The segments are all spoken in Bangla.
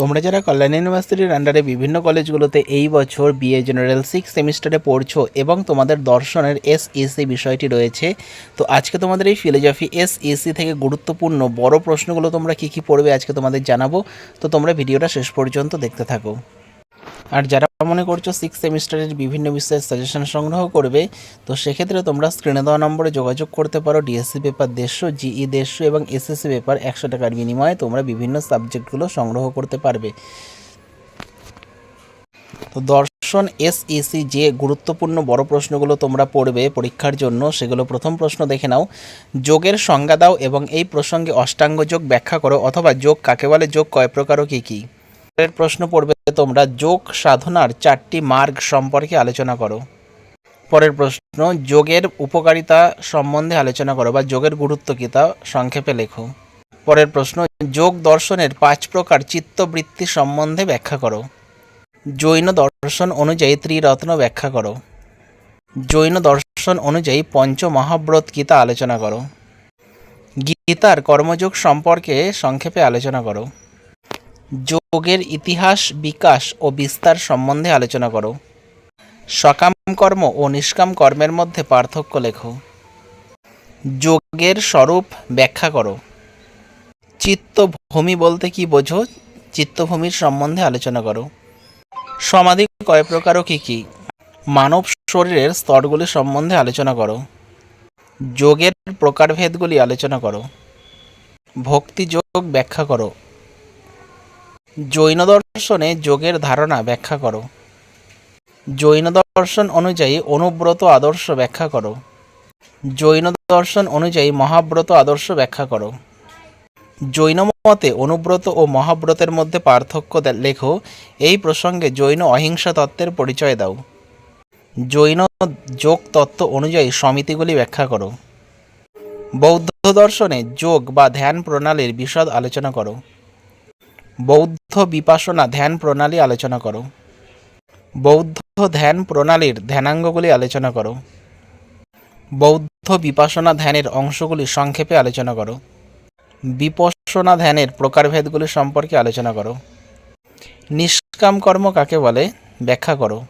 তোমরা যারা কল্যাণ ইউনিভার্সিটির আন্ডারে বিভিন্ন কলেজগুলোতে এই বছর বিএ জেনারেল সিক্স সেমিস্টারে পড়ছো এবং তোমাদের দর্শনের এসইসি বিষয়টি রয়েছে, তো আজকে তোমাদের এই ফিলোজফি এসইসি থেকে গুরুত্বপূর্ণ বড় প্রশ্নগুলো তোমরা কী কী পড়বে আজকে তোমাদের জানাব, তো তোমরা ভিডিওটা শেষ পর্যন্ত দেখতে থাকো। আর যারা মনে করছ সিক্স সেমিস্টারের বিভিন্ন বিষয়ে সাজেশন সংগ্রহ করবে, তো সেক্ষেত্রে তোমরা স্ক্রিনে দেওয়া নম্বরে যোগাযোগ করতে পারো ডিএসসি পেপার দেড়শো জিই দেড়শো এবং এসএসসি পেপার একশো টাকার বিনিময়ে তোমরা বিভিন্ন সাবজেক্টগুলো সংগ্রহ করতে পারবে। তো দর্শন এসইসি যে গুরুত্বপূর্ণ বড় প্রশ্নগুলো তোমরা পড়বে পরীক্ষার জন্য, সেগুলো প্রথম প্রশ্ন দেখে নাও। যোগের সংজ্ঞা দাও এবং এই প্রসঙ্গে অষ্টাঙ্গ যোগ ব্যাখ্যা করো, অথবা যোগ কাকে বলে, যোগ কয় প্রকার ও কী কী? এর প্রশ্ন পড়বে তোমরা যোগ সাধনার চারটি মার্গ সম্পর্কে আলোচনা করো। পরের প্রশ্ন, যোগের উপকারিতা সম্বন্ধে আলোচনা করো বা যোগের গুরুত্ব কী তা সংক্ষেপে লেখো। পরের প্রশ্ন, যোগ দর্শনের পাঁচ প্রকার চিত্তবৃত্তি সম্বন্ধে ব্যাখ্যা করো। জৈন দর্শন অনুযায়ী ত্রিরত্ন ব্যাখ্যা করো। জৈন দর্শন অনুযায়ী পঞ্চ মহাব্রত গীতা আলোচনা করো। গীতার কর্মযোগ সম্পর্কে সংক্ষেপে আলোচনা করো। যোগের ইতিহাস, বিকাশ ও বিস্তার সম্বন্ধে আলোচনা করো। সকাম কর্ম ও নিষ্কাম কর্মের মধ্যে পার্থক্য লেখো। যোগের স্বরূপ ব্যাখ্যা করো। চিত্তভূমি বলতে কি বোঝো? চিত্তভূমির সম্বন্ধে আলোচনা করো। সমাধি কয় প্রকার ও কী কী? মানব শরীরের স্তরগুলি সম্বন্ধে আলোচনা করো। যোগের প্রকারভেদগুলি আলোচনা করো। ভক্তি যোগ ব্যাখ্যা করো। জৈন দর্শনে যোগের ধারণা ব্যাখ্যা করো। জৈন দর্শন অনুযায়ী অনুব্রত আদর্শ ব্যাখ্যা করো। জৈন দর্শন অনুযায়ী মহাব্রত আদর্শ ব্যাখ্যা করো। জৈন মতে অনুব্রত ও মহাব্রতের মধ্যে পার্থক্য লেখো, এই প্রসঙ্গে জৈন অহিংসা তত্ত্বের পরিচয় দাও। জৈন যোগ তত্ত্ব অনুযায়ী সমিতিগুলি ব্যাখ্যা করো। বৌদ্ধ দর্শনে যোগ বা ধ্যান প্রণালীর বিশদ আলোচনা করো। বৌদ্ধ বিপাসনা ধ্যান প্রণালী আলোচনা করো। বৌদ্ধ ধ্যান প্রণালীর ধ্যানাঙ্গগুলি আলোচনা করো। বৌদ্ধ বিপাসনা ধ্যানের অংশগুলি সংক্ষেপে আলোচনা করো। বিপස්සনা ধ্যানের প্রকারভেদগুলি সম্পর্কে আলোচনা করো। নিষ্কাম কর্ম কাকে বলে? ব্যাখ্যা করো।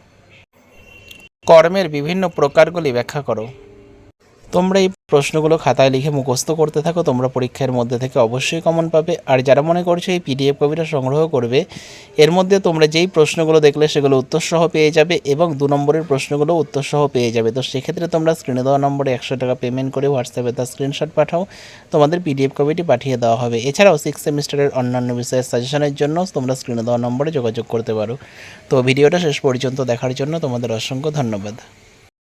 কর্মের বিভিন্ন প্রকারগুলি ব্যাখ্যা করো। তোমরা এই প্রশ্নগুলো খাতায় লিখে মুখস্থ করতে থাকো, তোমরা পরীক্ষার মধ্যে থেকে অবশ্যই কমন পাবে। আর যারা মনে করছ এই পিডিএফ কপিটা সংগ্রহ করবে, এর মধ্যে তোমরা যেই প্রশ্নগুলো দেখলে সেগুলো উত্তরসহ পেয়ে যাবে এবং দু নম্বরের প্রশ্নগুলো উত্তরসহ পেয়ে যাবে। তো সেক্ষেত্রে তোমরা স্ক্রিনে দেওয়া নম্বরে একশো টাকা পেমেন্ট করে হোয়াটসঅ্যাপে তার স্ক্রিনশট পাঠাও, তোমাদের পিডিএফ কপিটি পাঠিয়ে দেওয়া হবে। এছাড়াও সিক্স সেমিস্টারের অন্যান্য বিষয়ের সাজেশনের জন্য তোমরা স্ক্রিনে দেওয়া নম্বরে যোগাযোগ করতে পারো। তো ভিডিওটা শেষ পর্যন্ত দেখার জন্য তোমাদের অসংখ্য ধন্যবাদ।